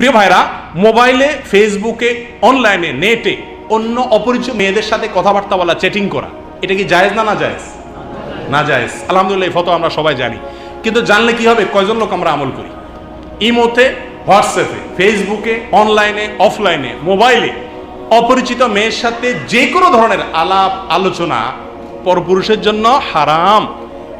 প্রিয় ভাইরা, মোবাইলে, ফেসবুকে, অনলাইনে, নেটে অন্য অপরিচিত মেয়েদের সাথে কথাবার্তা বলা চ্যাটিং করা, এটা কি জায়েজ না না জায়েজ? না জায়েজ। আলহামদুলিল্লাহ, এই ফটো আমরা সবাই জানি। কিন্তু জানলে কি হবে, কয়জন লোক আমরা আমল করি? ইমোতে হোয়াটসঅ্যাপে, ফেসবুকে, অনলাইনে, অফলাইনে, মোবাইলে অপরিচিত মেয়ের সাথে যে কোনো ধরনের আলাপ, আলোচনা, পরপুরুষের জন্য হারাম।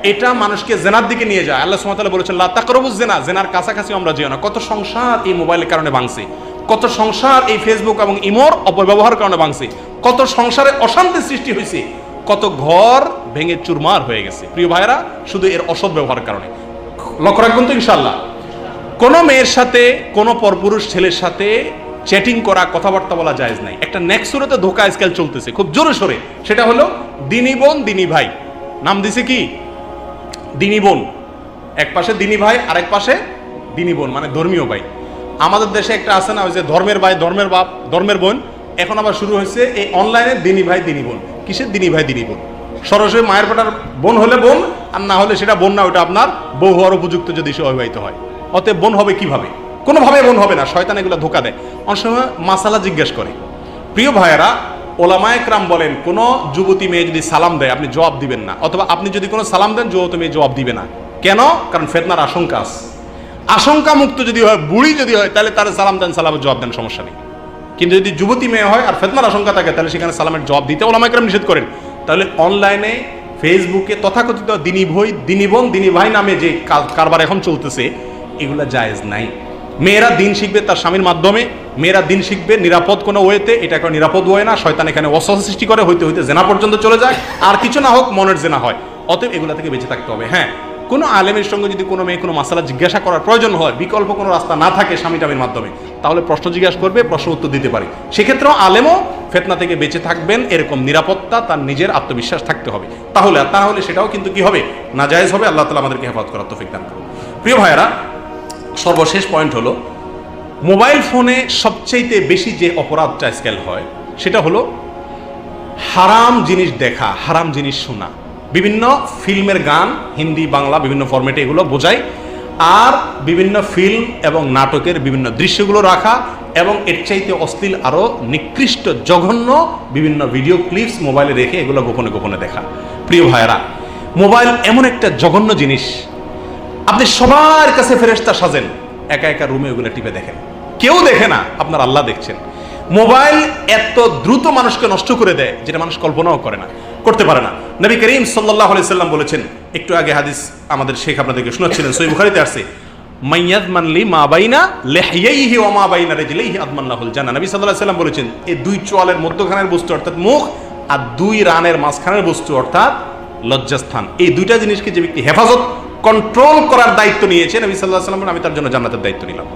এটা মানুষকে জেনার দিকে নিয়ে যায়। আল্লাহ সুমাতাল্লাহ বলেছেন, লা তাকরবুজ জেনা জেনার কাছাকাছি আমরা যেও না। কত সংসার এই মোবাইলের কারণে ভাঙছে। কত সংসার এই ফেসবুক এবং ইমোর অপব্যবহার কারণে ভাঙছে। কত সংসারে অশান্তি সৃষ্টি হয়েছে কত ঘর ভেঙে চুরমার হয়ে গেছে। প্রিয় ভাইরা শুধু এর অসৎ ব্যবহারের কারণে। লক্ষ্য রাখবেন তো ইনশাল্লাহ কোনো মেয়ের সাথে, কোনো পরপুরুষ ছেলের সাথে চ্যাটিং করা, কথাবার্তা বলা জায়েজ নাই। একটা নেক্সুরতে ধোকা আজকাল চলতেছে। খুব জোরে সোরে। সেটা হলো, দিনী বোন, দিনী ভাই। নাম দিছে কি? দিনী বোন। এক পাশে দিনী ভাই, আরেক পাশে দিনী বোন মানে ধর্মীয় ভাই। আমাদের দেশে একটা আছে না, ওই যে ধর্মের ভাই, ধর্মের বাপ, ধর্মের বোন। এখন আবার শুরু হয়েছে এই অনলাইনে দিনী ভাই, দিনী বোন। কিসের দিনী ভাই, দিনী বোন? সরাসরি মায়ের পেটার বোন হলে বোন, আর না হলে সেটা বোন না, ওটা আপনার বউ হওয়ার উপযুক্ত যদি সে অবিবাহিত হয়। অতএব বোন হবে কীভাবে? কোনোভাবে বোন হবে না, শয়তান এগুলো ধোকা দেয়। অনেক সময় মাসালা জিজ্ঞেস করে। প্রিয় ভাইয়েরা ওলামায়করাম বলেন, কোনো যুবতী মেয়ে যদি সালাম দেয়, আপনি জবাব দিবেন না। অথবা আপনি যদি কোনো সালাম দেন, যুবতী মেয়ে জবাব দিবে না। কেন? কারণ ফেতনার আশঙ্কা আছে। আশঙ্কা মুক্ত যদি হয়, বুড়ি যদি হয়, তাহলে তার সালাম দেন, সালামের জবাব দেন, সমস্যা নেই। কিন্তু যদি যুবতী মেয়ে হয় আর ফেতনার আশঙ্কা থাকে, তাহলে সেখানে সালামের জবাব দিতে ওলামাইকরাম নিষেধ করেন। তাহলে অনলাইনে, ফেসবুকে তথাকথিত দিনী ভই, দিনী বোন, দিনী ভাই নামে যে কারবার এখন চলতেছে, এগুলা জায়েজ নাই। মেয়েরা দিন শিখবে তার স্বামীর মাধ্যমে, মেয়েরা দিন শিখবে নিরাপদ কোনো ওয়েতে, এটা কোনো নিরাপদ ওয়ে না, শয়তান এখানে অস্বস্তি সৃষ্টি করে, হইতে হইতে জেনা পর্যন্ত চলে যায়, আর কিছু না হোক মনের জেনা হয়। অতএব এগুলা থেকে বেঁচে থাকতে হবে। হ্যাঁ কোনো আলেমের সঙ্গে যদি কোনো মেয়ে কোনো মাসালা জিজ্ঞাসা করার প্রয়োজন হয়, বিকল্প কোনো রাস্তা না থাকে স্বামী টামির মাধ্যমে, তাহলে প্রশ্ন জিজ্ঞাসা করবে, প্রশ্ন উত্তর দিতে পারে। সেক্ষেত্রেও আলেমও ফেতনা থেকে বেঁচে থাকবেন, এরকম নিরাপত্তা তার নিজের আত্মবিশ্বাস থাকতে হবে। তাহলে আর তা না হলে সেটাও কিন্তু কি হবে? নাজায়েজ হবে, আল্লাহ তালা আমাদেরকে হেফাজত করার তৌফিক দান করুন। প্রিয় ভাইয়েরা সর্বশেষ পয়েন্ট হলো মোবাইল ফোনে সবচাইতে বেশি যে অপরাধটা স্কেল হয়, সেটা হলো হারাম জিনিস দেখা, হারাম জিনিস শোনা। বিভিন্ন ফিল্মের গান, হিন্দি, বাংলা, বিভিন্ন ফরম্যাটে এগুলো বোঝায়, আর বিভিন্ন ফিল্ম এবং নাটকের বিভিন্ন দৃশ্যগুলো রাখা, এবং এর চাইতে অশ্লীল আরও নিকৃষ্ট, জঘন্য বিভিন্ন ভিডিও ক্লিপস মোবাইলে রেখে এগুলো গোপনে গোপনে দেখা। প্রিয় ভাইয়েরা মোবাইল এমন একটা জঘন্য জিনিস আপনি সবার কাছে ফেরেস্তা সাজেন। একা একা রুমে ওগুলো টিপে দেখেন। কেউ দেখে না, আপনার আল্লাহ দেখছেন। মোবাইল এত দ্রুত মানুষকে নষ্ট করে দেয়, যেটা মানুষ কল্পনাও করে না, করতে পারে না। নবী করিম সাল্লাহ সাল্লাম বলেছেন, একটু আগে হাদিস আমাদের শেখ আপনাদেরকে শোনাচ্ছিলেন সই বুখারিতে আসছে মাইয়াদ মানলি মা বাইনা লেহিয়াইহি ওয়া মা বাইনা রিজলাইহি আদমান্নাহুল জান্নাহ। নবী আলাইহি সাল্লাম বলেছেন এই দুই চোয়ালের মধ্যখানের বস্তু অর্থাৎ মুখ আর দুই রানের মাঝখানের বস্তু অর্থাৎ লজ্জাস্থান। এই দুইটা জিনিসকে যে ব্যক্তি হেফাজত কন্ট্রোল করার দায়িত্ব নিয়েছে। নবী আলাইহি সাল্লাম আমি তার জন্য জান্নাতের দায়িত্ব নিলাম।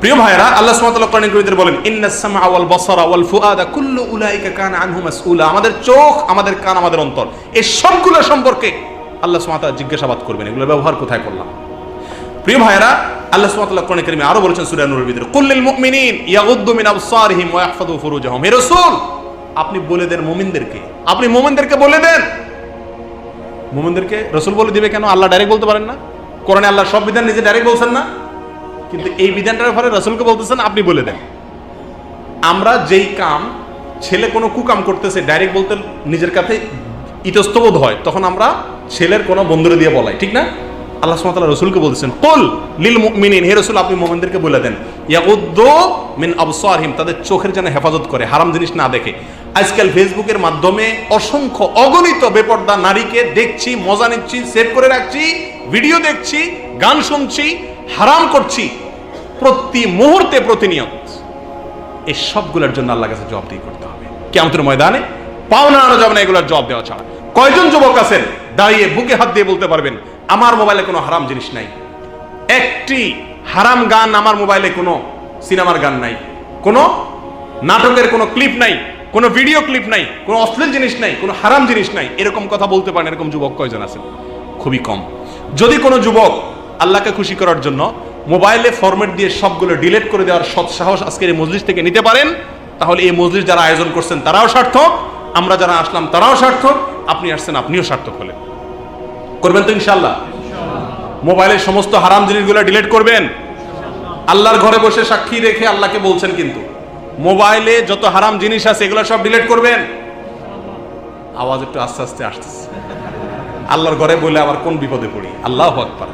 প্রিয় ভাইরা আল্লাহ সুবহানাহু ওয়া তাআলা বলেন ইন্নাস সামআ ওয়াল বাসারা ওয়াল ফুআদা কুল্লু উলাইকা কানা আনহু মাসউলা। আমাদের চোখ, আমাদের কান, আমাদের অন্তর, এই সবগুলো সম্পর্কে আল্লাহ সুবহানাহু ওয়া জিজ্ঞাসাবাদ করবেন। এগুলো ব্যবহার কোথায় করলাম? প্রিয় ভাইরা আল্লাহ সুবহানাহু ওয়া তাআলা কারীমে আরও বলেছেন সূরা নূরের ভিতরে কুল্লিল মুমিনিন ইয়াগুদ্দু মিন আবসারিহিম ওয়া ইয়াহফাযু ফুরুজাহুম। হে রাসূল, আপনি বলে দেন মুমিনদেরকে। আপনি মুমিনদেরকে বলে দেন। মুমিনদেরকে রসুল বলে দিবে কেন? আল্লাহ ডাইরেক্ট বলতে পারেন না। কোরআনে আল্লাহ সব বিধান নিজে ডাইরেক্ট বলছেন না। কিন্তু এই বিধানটার ব্যাপারে রসুলকে বলতেছেন, আপনি বলে দেন। আমরা যেই কাম, ছেলে কোনো কুকাম করতেছে ডাইরেক্ট বলতে নিজের কাছে ইতস্তবোধ হয়, তখন আমরা ছেলের কোনো বন্ধুরে দিয়ে বলাই, ঠিক না? আল্লাহ সুবহানাহু রসুলকে বলতেছেন, কুল লিল মুমিনিন হে রসুল, আপনি মোমেনদেরকে বলে দেন। ইয়াগুদ্দু মিন আবসারহিম, তাদের চোখের যেন হেফাজত করে, হারাম জিনিস না দেখে। আজকাল ফেসবুকের মাধ্যমে অসংখ্য অগণিত বেপর্দা নারীকে দেখছি, মজা নিচ্ছি, সেভ করে রাখছি, ভিডিও দেখছি, গান শুনছি, হারাম করছি, প্রতি মুহূর্তে প্রতিনিয়ত। এই সবগুলোর জন্য আল্লাহ কাছে জবাবদিহি করতে হবে। কেমতের ময়দানে পাওনা আনা যাবে না, এগুলোর জবাব দেওয়া ছাড়া। কয়জন যুবক আছেন? দাঁড়িয়ে বুকে হাত দিয়ে বলতে পারবেন, আমার মোবাইলে কোনো হারাম জিনিস নাই। একটি হারাম গান আমার মোবাইলে কোনো সিনেমার গান নাই। কোনো নাটকের কোনো ক্লিপ নাই। কোনো ভিডিও ক্লিপ নাই, কোনো অশ্লীল জিনিস নাই, কোনো হারাম জিনিস নাই, এরকম কথা বলতে পারেন, এরকম যুবক কয়জন আছে খুবই কম। যদি কোনো যুবক আল্লাহকে খুশি করার জন্য মোবাইলে ফরম্যাট দিয়ে সবগুলো ডিলেট করে দেওয়ার সৎ সাহস আজকের এই মজলিস থেকে নিতে পারেন, তাহলে এই মজলিস যারা আয়োজন করছেন তারাও সার্থক, আমরা যারা আসলাম তারাও সার্থক, আপনি আসছেন আপনিও সার্থক হলেন। করবেন তো ইনশাল্লাহ মোবাইলের সমস্ত হারাম জিনিসগুলো ডিলেট করবেন। আল্লাহর ঘরে বসে সাক্ষী রেখে আল্লাহকে বলছেন কিন্তু। মোবাইলে যত হারাম জিনিস আছে, এগুলো সব ডিলিট করবেন। আওয়াজ একটু আস্তে আস্তে আসতেছে। আল্লাহর ঘরে বলে আবার কোন বিপদে পড়ি? আল্লাহ আকবার।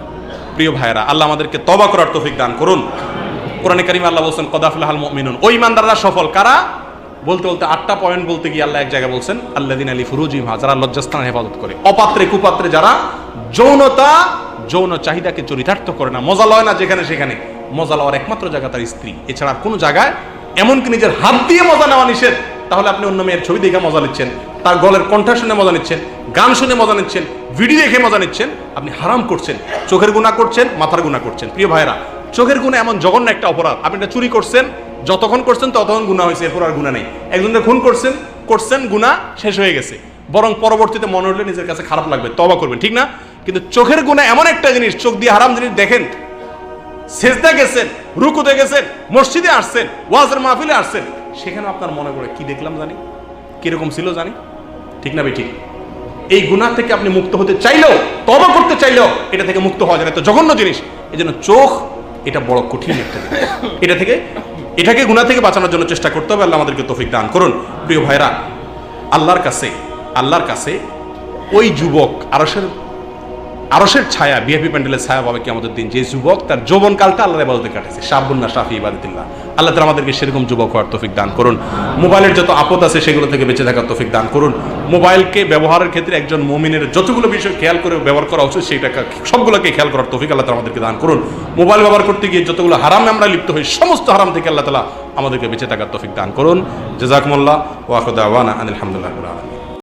প্রিয় ভাইরা আল্লাহ আমাদেরকে তবা করার তৌফিক দান করুন। কোরআনে কারিমে আল্লাহ বলছেন কদাফুল্লাহাল মিনুন ওই ইমানদাররা সফল কারা? বলতে বলতে আটটা পয়েন্ট বলতে গিয়ে আল্লাহ এক জায়গায় বলছেন আল্লাদিন আলী ফুরুজিমা যারা লজ্জাস্থান হেফাজত করে। অপাত্রে কুপাত্রে যারা যৌনতা, যৌন চাহিদাকে চরিতার্থ করে না। মজা লয় না যেখানে সেখানে। মজা লওয়ার একমাত্র জায়গা তার স্ত্রী। এছাড়া কোনো জায়গায় এমনকি নিজের হাত দিয়ে মজা নেওয়া নিষেধ, তাহলে আপনি অন্য মেয়ের ছবি দেখে মজা নিচ্ছেন, তার গলের কণ্ঠ শুনে মজা নিচ্ছেন, গান শুনে মজা নিচ্ছেন, ভিডিও দেখে মজা নিচ্ছেন, আপনি হারাম করছেন, চোখের গুণা করছেন, মাথার গুণা করছেন। প্রিয় ভাইরা চোখের গুণা এমন জঘন্য একটা অপরাধ। আপনি এটা চুরি করছেন, যতক্ষণ করছেন ততক্ষণ গুণা হয়েছে, এরপর আর গুণা নেই। একজনের খুন করছেন করছেন গুণা শেষ হয়ে গেছে। বরং পরবর্তীতে মনে হলে নিজের কাছে খারাপ লাগবে তবা করবেন, ঠিক না? কিন্তু চোখের গুণা এমন একটা জিনিস, চোখ দিয়ে হারাম জিনিস দেখেন সেজদা গেছেন, রুকুতে গেছেন, মসজিদে আসছেন, ওয়াজের মাহফিলে আসছেন। সেখানে আপনার মনে পড়ে, কি দেখলাম জানি? কীরকম ছিল জানি? ঠিক না ঠিক। এই গুনাহ থেকে আপনি মুক্ত হতে চাইলেও তবা করতে চাইলেও এটা থেকে মুক্ত হওয়া যায় তো জঘন্য জিনিস। এই জন্য চোখ, এটা বড় কঠিন একটা এটা থেকে, এটাকে গুনাহ থেকে বাঁচানোর জন্য চেষ্টা করতে হবে। আল্লাহ আমাদেরকে তৌফিক দান করুন। প্রিয় ভাইরা, আল্লাহর কাছে আল্লাহর কাছে ওই যুবক আরসের আরসের ছায়া বিএপি প্যান্ডেলের ছায়া পাবে কি আমাদের দিন। যে যুবক তার যৌবন কালটা আল্লাহর ইবাদতে কাটেছে। শাবুন্না শাফি ইবাদতিল্লাহ। আল্লাহ তালা আমাদেরকে সেরকম যুবক হওয়ার তফিক দান করুন। মোবাইলের যত আপদ আছে সেগুলো থেকে বেঁচে থাকার তফিক দান করুন। মোবাইলকে ব্যবহারের ক্ষেত্রে একজন মমিনের যতগুলো বিষয় খেয়াল করে ব্যবহার করা উচিত সেটা সবগুলোকে খেয়াল করার তফিক আল্লাহ তালা আমাদেরকে দান করুন। মোবাইল ব্যবহার করতে গিয়ে যতগুলো হারামে আমরা লিপ্ত হই, সমস্ত হারাম থেকে আল্লাহ তালা আমাদেরকে বেঁচে থাকার তফিক দান করুন। জেজাকমুল্লাহ ওয়াকুদা আওয়ানা আলহামদুলিল্লাহ